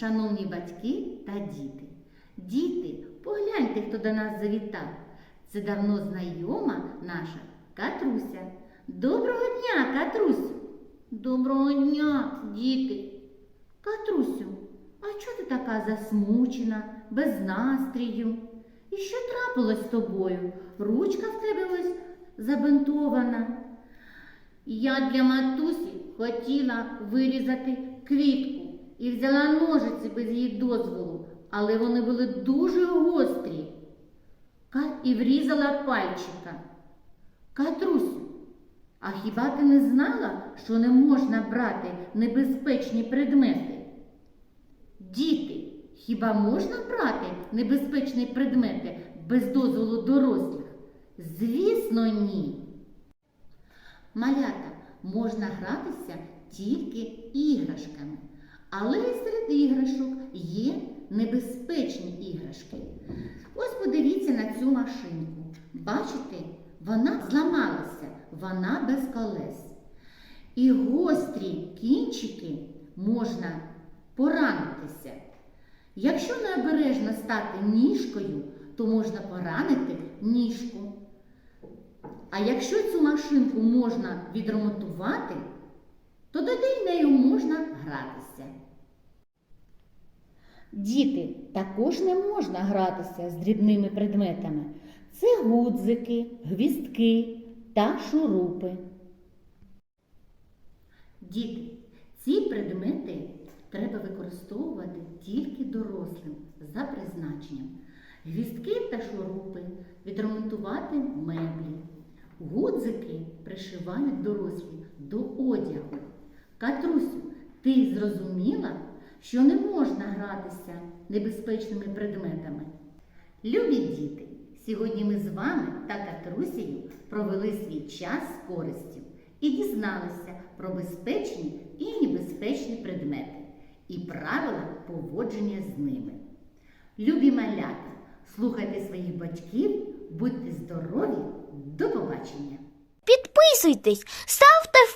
шановні батьки та діти. Діти, погляньте, хто до нас завітав. Це давно знайома наша Катруся. Доброго дня, Катрусю. Доброго дня, діти. Катрусю, а чого ти така засмучена, без настрію? І що трапилось з тобою? Ручка в тебе ось забинтована. Я для матусі хотіла вирізати квітку і взяла ножиці без її дозволу, але вони були дуже гострі. Ка- І врізала пальчика. Катрусю, а хіба ти не знала, що не можна брати небезпечні предмети? Діти, хіба можна брати небезпечні предмети без дозволу дорослих? Звісно, ні. Малята можна гратися тільки іграшками, але серед іграшок є небезпечні іграшки. Ось подивіться на цю машинку. Бачите, вона зламалася, вона без колес. І гострі кінчики можна поранитися. Якщо необережно стати ніжкою, то можна поранити ніжку. А якщо цю машинку можна відремонтувати, то тоді нею можна гратися. Діти також не можна гратися з дрібними предметами. Це гудзики, гвістки та шурупи. Діти, ці предмети треба використовувати тільки дорослим за призначенням. Гвістки та шурупи відремонтувати меблі. Гудзики пришивають дорослі до одягу. Катрусю, ти зрозуміла, що не можна гратися небезпечними предметами? Любі діти, сьогодні ми з вами та Катрусею провели свій час з користю і дізналися про безпечні і небезпечні предмети і правила поводження з ними. Любі малята, слухайте своїх батьків, будьте здорові, до побачення! Підписуйтесь, ставте